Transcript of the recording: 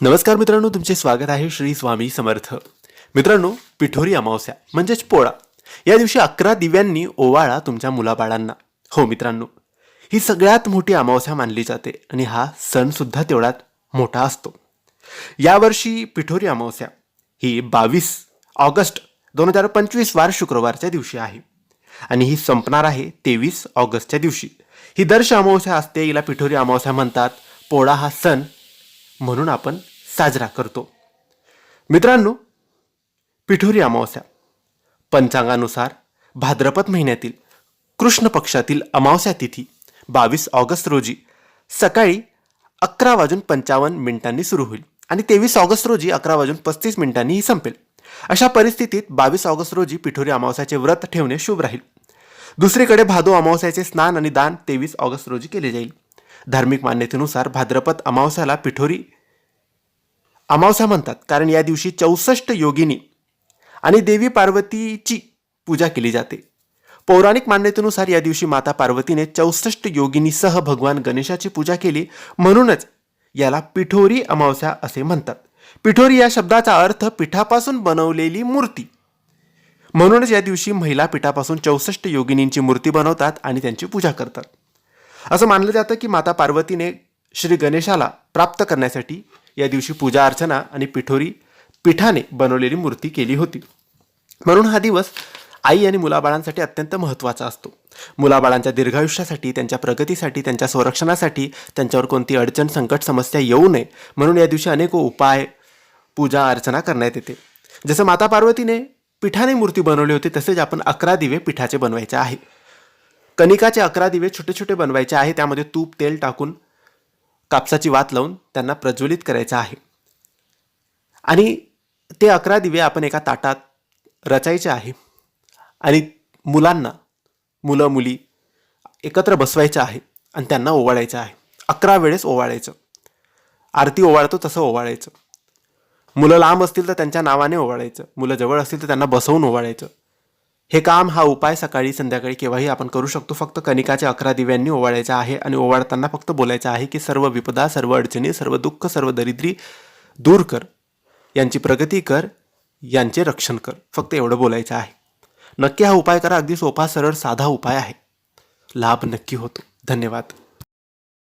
नमस्कार मित्रांनो तुमचे स्वागत आहे श्री स्वामी समर्थ. मित्रांनो पिठोरी अमावस्या म्हणजेच पोळा. या दिवशी अकरा दिव्यांनी ओवाळा तुमच्या मुलाबाळांना. हो मित्रांनो ही सगळ्यात मोठी अमावस्या मानली जाते आणि हा सणसुद्धा तेवढाच मोठा असतो. यावर्षी पिठोरी अमावस्या ही बावीस ऑगस्ट दोन हजार पंचवीस वार शुक्रवारच्या दिवशी आहे. आणि ही संपणार आहे तेवीस ऑगस्टच्या दिवशी. ही दर्श अमावस्या असते हिला पिठोरी अमावस्या म्हणतात. पोळा हा सण म्हणून आपण साजरा करतो. मित्रांनो पिठोरी अमावस्या. पंचांगानुसार भाद्रपद महिन्यातील कृष्ण पक्षातील अमावस्या तिथी बावीस ऑगस्ट रोजी सकाळी अकरा वाजून पंचावन्न मिनिटांनी सुरू होईल आणि तेवीस ऑगस्ट रोजी अकरा वाजून पस्तीस मिनिटांनी ही संपेल. अशा परिस्थितीत बावीस ऑगस्ट रोजी पिठोरी अमावस्याचे व्रत ठेवणे शुभ राहील. दुसरीकडे भादो अमावस्याचे स्नान आणि दान तेवीस ऑगस्ट रोजी केले जाईल. धार्मिक मान्यतेनुसार भाद्रपद अमावस्याला पिठोरी. अमावस्या म्हणतात कारण या दिवशी चौसष्ट योगिनी आणि देवी पार्वतीची पूजा केली जाते. पौराणिक मान्यतेनुसार या दिवशी माता पार्वतीने चौसष्ट योगिनीसह भगवान गणेशाची पूजा केली. म्हणूनच याला पिठोरी अमावस्या असे म्हणतात. पिठोरी या शब्दाचा अर्थ पिठापासून बनवलेली मूर्ती. म्हणूनच या दिवशी महिला पिठापासून चौसष्ट योगिनींची मूर्ती बनवतात आणि त्यांची पूजा करतात. असं मानलं जातं की माता पार्वतीने श्री गणेशाला प्राप्त करण्यासाठी या दिवशी पूजा अर्चना आणि पिठोरी पिठाने बनवलेली मूर्ती केली होती. म्हणून हा दिवस आई आणि मुलाबाळांसाठी अत्यंत महत्त्वाचा असतो. मुलाबाळांच्या दीर्घायुष्यासाठी त्यांच्या प्रगतीसाठी त्यांच्या संरक्षणासाठी त्यांच्यावर कोणती अडचण संकट समस्या येऊ नये म्हणून या दिवशी अनेक उपाय पूजा अर्चना करण्यात येते. जसं माता पार्वतीने पिठाने मूर्ती बनवली होती तसेच आपण अकरा दिवे पिठाचे बनवायचे आहे. कणिकाचे अकरा दिवे छोटे छोटे बनवायचे आहे. त्यामध्ये तूप तेल टाकून कापसाची वात लावून त्यांना प्रज्वलित करायचं आहे. आणि ते अकरा दिवे आपण एका ताटात रचायचे आहे. आणि मुलांना मुलं मुली एकत्र बसवायचं आहे आणि त्यांना ओवाळायचं आहे. अकरा वेळेस ओवाळायचं. आरती ओवाळतो तसं ओवाळायचं. मुलं लांब असतील तर त्यांच्या नावाने ओवाळायचं. मुलं जवळ असतील तर त्यांना बसवून ओवाळायचं. हे काम हा उपाय सकाळी संध्याकाळी केव्हाही आपण करू शकतो. फक्त कणिकाच्या अकरा दिव्यांनी ओवाळायचा आहे आणि ओवाळताना फक्त बोलायचं आहे की सर्व विपदा सर्व अडचणी सर्व दुःख सर्व दरिद्री दूर कर. यांची प्रगती कर यांचे रक्षण कर. फक्त एवढं बोलायचं आहे. नक्की हा उपाय करा. अगदी सोपा सरळ साधा उपाय आहे. लाभ नक्की होतो. धन्यवाद.